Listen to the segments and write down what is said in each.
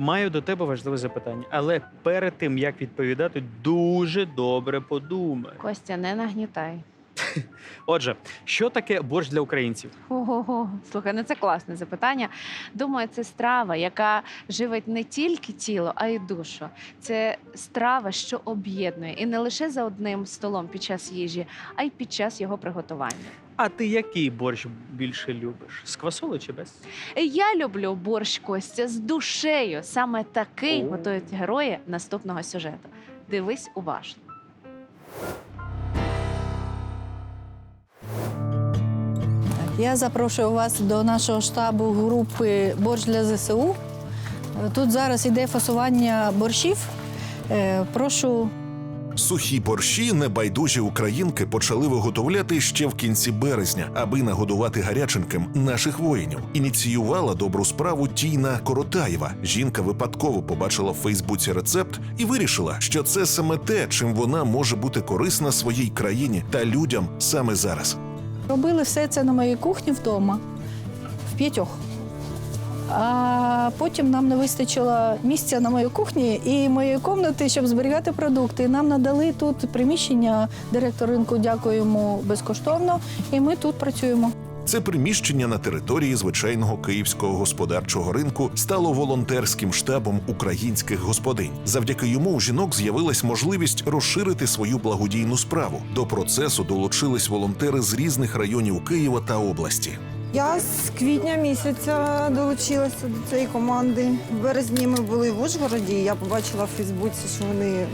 Маю до тебе важливе запитання, але перед тим як відповідати, дуже добре подумай. Костя, не нагнітай. Отже, що таке борщ для українців? Ого, слухай, ну це класне запитання. Думаю, це страва, яка живить не тільки тіло, а й душу. Це страва, що об'єднує і не лише за одним столом під час їжі, а й під час його приготування. А ти який борщ більше любиш? З квасолею чи без? Я люблю борщ Костя з душею. Саме такий О. готують герої наступного сюжету. Дивись уважно. Я запрошую вас до нашого штабу групи Борщ для ЗСУ. Тут зараз іде фасування борщів. Е, Прошу Сухі борщі небайдужі українки почали виготовляти ще в кінці березня, аби нагодувати гаряченьким наших воїнів. Ініціювала добру справу Тійна Коротаєва. Жінка випадково побачила в Фейсбуці рецепт і вирішила, що це саме те, чим вона може бути корисна своїй країні та людям саме зараз. Робили все це на моїй кухні вдома, в п'ятьох. А потім нам не вистачило місця на моїй кухні і моєї кімнати, щоб зберігати продукти. Нам надали тут приміщення. Директор ринку дякуємо безкоштовно, і ми тут працюємо. Це приміщення на території звичайного київського господарчого ринку стало волонтерським штабом українських господинь. Завдяки йому у жінок з'явилась можливість розширити свою благодійну справу. До процесу долучились волонтери з різних районів Києва та області. Я з квітня місяця долучилася до цієї команди. В березні ми були в Ужгороді. Я побачила в Фейсбуці, що вони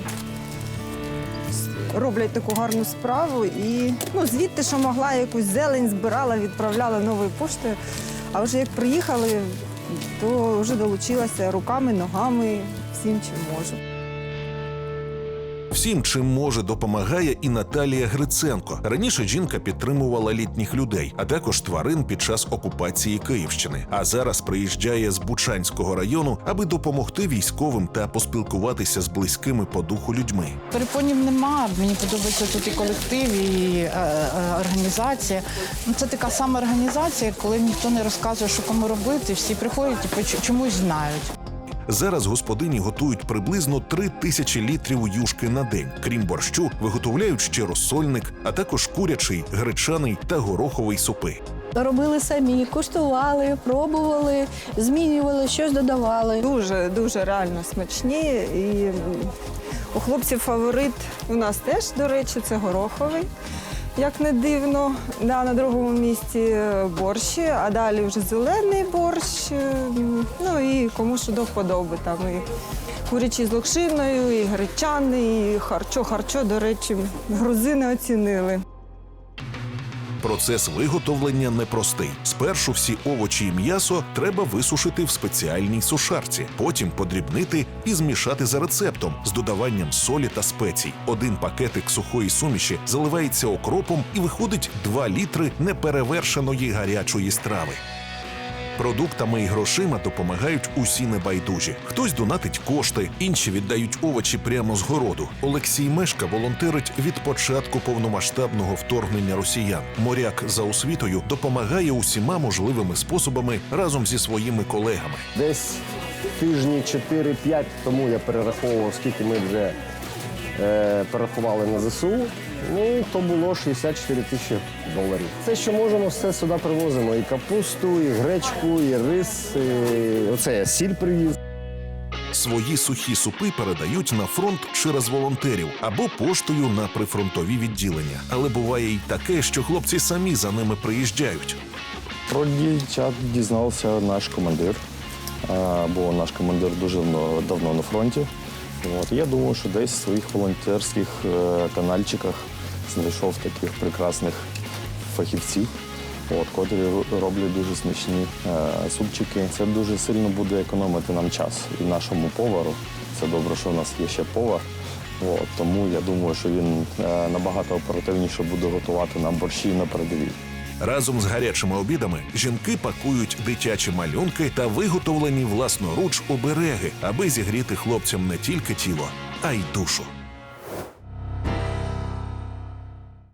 роблять таку гарну справу. І ну, звідти, що могла, якусь зелень збирала, відправляла новою поштою. А вже як приїхали, то вже долучилася руками, ногами, всім чим можу. Всім, чим може, допомагає і Наталія Гриценко. Раніше жінка підтримувала літніх людей, а також тварин під час окупації Київщини. А зараз приїжджає з Бучанського району, аби допомогти військовим та поспілкуватися з близькими по духу людьми. Перепонів нема. Мені подобається тут і колектив, і е, е, організація. Ну, це така сама організація, коли ніхто не розказує, що кому робити. Всі приходять і чомусь знають. Зараз господині готують приблизно три тисячі літрів юшки на день. Крім борщу, виготовляють ще розсольник, а також курячий, гречаний та гороховий супи. Робили самі, куштували, пробували, змінювали, щось додавали. Дуже дуже реально смачні. І у хлопців фаворит у нас теж, до речі, це гороховий. Як не дивно, да, на другому місці е, борщ, а далі вже зелений борщ. е, Ну і кому що до вподоби. Там і курячі з локшиною, і гречани, і харчо. Харчо, до речі, грузини оцінили. Процес виготовлення непростий. Спершу всі овочі і м'ясо треба висушити в спеціальній сушарці, потім подрібнити і змішати за рецептом з додаванням солі та спецій. Один пакетик сухої суміші заливається окропом і виходить 2 літри неперевершеної гарячої страви. Продуктами і грошима допомагають усі небайдужі. Хтось донатить кошти, інші віддають овочі прямо з городу. Олексій Мешка волонтерить від початку повномасштабного вторгнення росіян. Моряк за освітою допомагає усіма можливими способами разом зі своїми колегами. Десь тижні 4-5 тому я перераховував, скільки ми вже е, перерахували на ЗСУ. Ну, то було 64 тисячі доларів. Все, що можемо, все сюди привозимо. І капусту, і гречку, і рис. І... Оце я сіль привіз. Свої сухі супи передають на фронт через волонтерів або поштою на прифронтові відділення. Але буває й таке, що хлопці самі за ними приїжджають. Про дівчат дізнався наш командир, бо наш командир дуже давно, давно на фронті. От, я думаю, що десь в своїх волонтерських е, канальчиках знайшов таких прекрасних фахівців, от, котрі роблять дуже смачні е, супчики. Це дуже сильно буде економити нам час і нашому повару. Це добре, що в нас є ще повар. От, тому я думаю, що він е, набагато оперативніше буде готувати нам борщі на передовій. Разом з гарячими обідами жінки пакують дитячі малюнки та виготовлені власноруч обереги, аби зігріти хлопцям не тільки тіло, а й душу.